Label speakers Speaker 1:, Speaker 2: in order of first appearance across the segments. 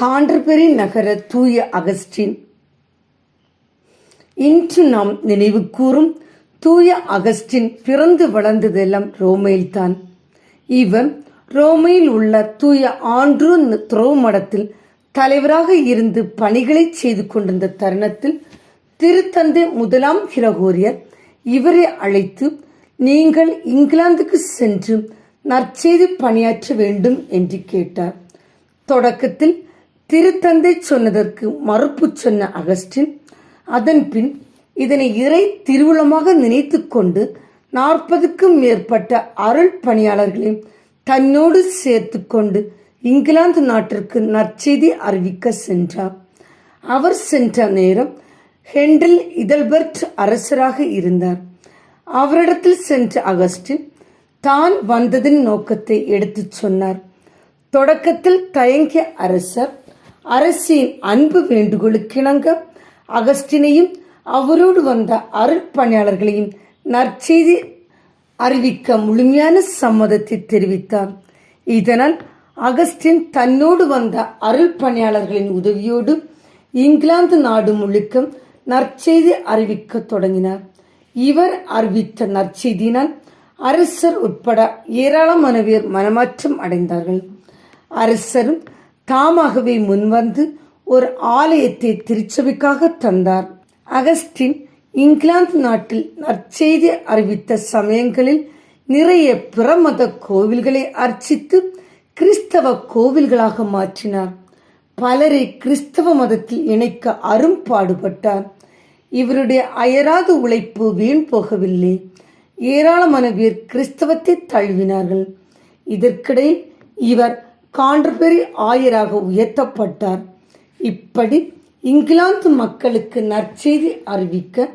Speaker 1: காண்டர்பெரி நகர தூய அகஸ்டின். இன்று நாம் நினைவு கூறும் தூய அகஸ்டின் பிறந்து வளர்ந்ததெல்லாம் ரோமையில்தான். இவர் ரோமையில் உள்ள தூய ஆண்ட்ரூ த்ரோ மடத்தில் தலைவராக இருந்து பணிகளை செய்து கொண்டிருந்த தருணத்தில் திருத்தந்தை முதலாம் கிரகோரியர் இவரை அழைத்து நீங்கள் இங்கிலாந்துக்கு சென்று நற்செய்தி பணியாற்ற வேண்டும் என்று கேட்டார். தொடக்கத்தில் திருத்தந்தை சொன்னதற்கு மறுப்பு சொன்ன அகஸ்டின் அதன்பின் இதனை இறை திருவுளமாக நினைத்து கொண்டு நாற்பதுக்கும் மேற்பட்ட அருள் பணியாளர்களையும் தன்னோடு சேர்த்து கொண்டு இங்கிலாந்து நாட்டிற்கு நற்செய்தி அறிவிக்க சென்றார். அவர் சென்ற நேரம் ஹெண்டில் இதல்பர்ட் அரசராக இருந்தார். அவரிடத்தில் சென்ற அகஸ்டின் தான் வந்ததின் நோக்கத்தை எடுத்துச் சொன்னார். தொடக்கத்தில் தயங்கிய அரசர் அரசின் அன்பு வேண்டுகோளுக்கிணங்க. அகஸ்டினையும் அவரோடு வந்த அருட்பணியாளர்களையும் நற்செய்தி அறிவிக்க முழுமையான சம்மதத்தை தெரிவித்தார். இதனால் அகஸ்டின் தன்னோடு வந்த அருள் பணியாளர்களின் உதவியோடு இங்கிலாந்து நாடு முழுக்க நற்செய்தி அறிவிக்க தொடங்கினார். இவர் அறிவித்த நற்செய்தியினால் அரசர் உட்பட ஏராளமான பேர் மனமாற்றம் அடைந்தார்கள். அரசரும் தாமாகவே முன்வந்து ஒரு ஆலயத்தை திருச்சபைக்காக தந்தார். அகஸ்டின் இங்கிலாந்து நாட்டில் நற்செய்தி அறிவித்த சமயங்களில் நிறைய பிரமத கோவில்களை அர்ச்சித்து கிறிஸ்தவ கோவில்களாக மாற்றினார். பலரை கிறிஸ்தவ மதத்தில் இணைக்க அரும்பாடுபட்டார் இவருடைய அயராது உழைப்பு வீண் போகவில்லை. ஏராளமான பேர் கிறிஸ்தவத்தை தழுவினார்கள். இதற்கிடையில் இவர் காண்டர்பெரி ஆயராக உயர்த்தப்பட்டார். இப்படி இங்கிலாந்து மக்களுக்கு நற்செய்தி அறிவிக்க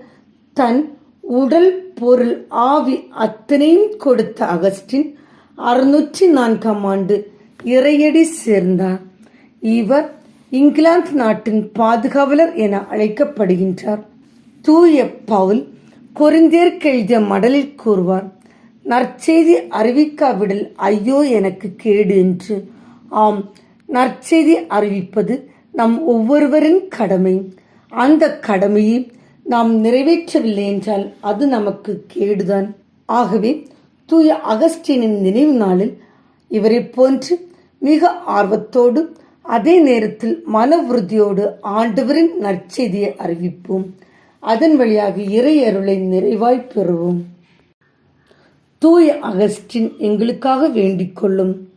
Speaker 1: தன் உடல் பொருள் ஆவி அத்தனையும் கொடுத்த அகஸ்டின் அறுநூற்றி நான்காம் ஆண்டு இறையடி சேர்ந்தார். இவர் இங்கிலாந்து நாட்டின் பாதுகாவலர் என அழைக்கப்படுகின்றார். தூய பவுல் கொரிந்தியருக்கு எழுதிய மடலில் கூறுவார் நற்செய்தி அறிவிக்காவிடல் ஐயோ எனக்கு கேடு என்று ஆம் நற்செய்தி அறிவிப்பது நம் ஒவ்வொருவரின் கடமை. அந்த கடமையை நாம் நிறைவேற்றவில்லை என்றால் அது நமக்கு கேடுதான். ஆகவே தூய அகஸ்டினின் நினைவு நாளில் இவரை போன்று மிக ஆர்வத்தோடு அதே நேரத்தில் மன உறுதியோடு ஆண்டவரின் நற்செய்தியை அறிவிப்போம். அதன் வழியாக இறை அருளை நிறைவாய் பெறுவோம். தூய அகஸ்டின் எங்களுக்காக வேண்டிக் கொள்ளும்